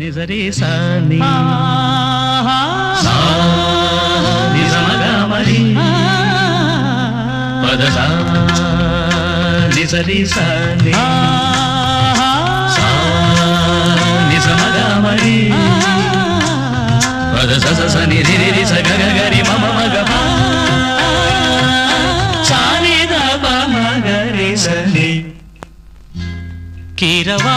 నిజరి సాని. నిజమగమరి పద సా సాని. నిజమగమరి పద స స మమ మగ కీరవా.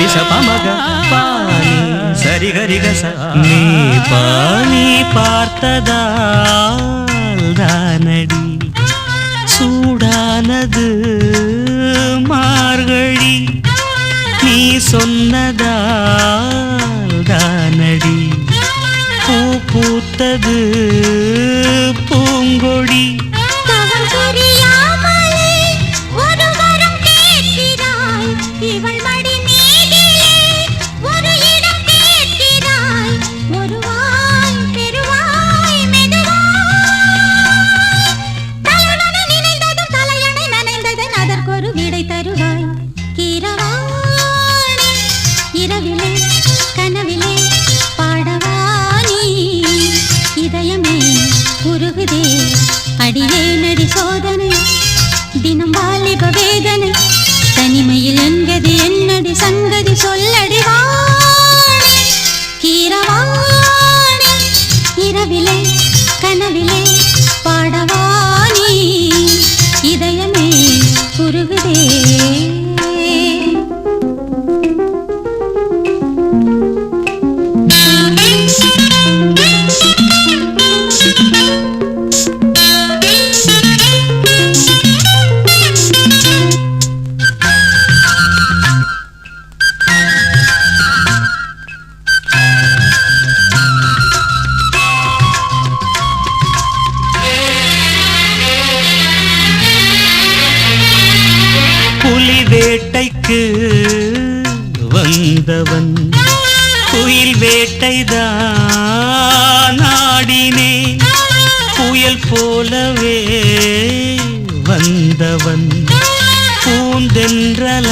గరిస పమగ పాని సరి గరి గస நீ பாணி பார்த்ததால் தானடி சூடானது மார்கழி நீ சொன்னதால் தானடி பூ பூத்தது பூங்கொடி அடியே நடி சோதனை தினம் வாலிப வேதனை தனிமையில் என்கதி என்னடி சங்கதி சொல்லடி கீரவாணி இரவிலே கனவிலே பாடவாணி இதயமே உருகுதே வேட்டைக்கு வந்தவன். குயில் வேட்டைதான் நாடினே புயல் போலவே வந்தவன். பூந்தென்றல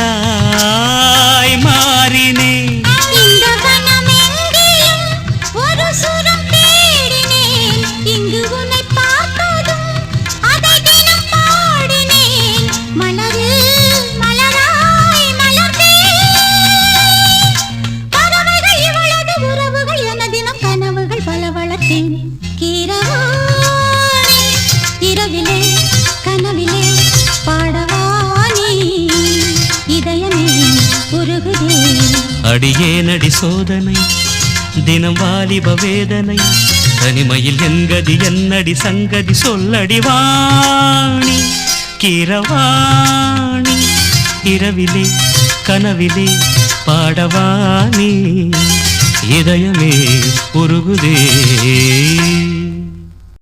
இரவிலே கனவிலே பாடவாணி இதயமே உருகுதே. அடியே நடி சோதனை தினம் வாலிப வேதனை தனிமையில் என்கதி என்னடி சங்கதி சொல்லடி வாணி கிரவாணி. இரவிலே கனவிலே பாடவானி இதயமே உருகுதே.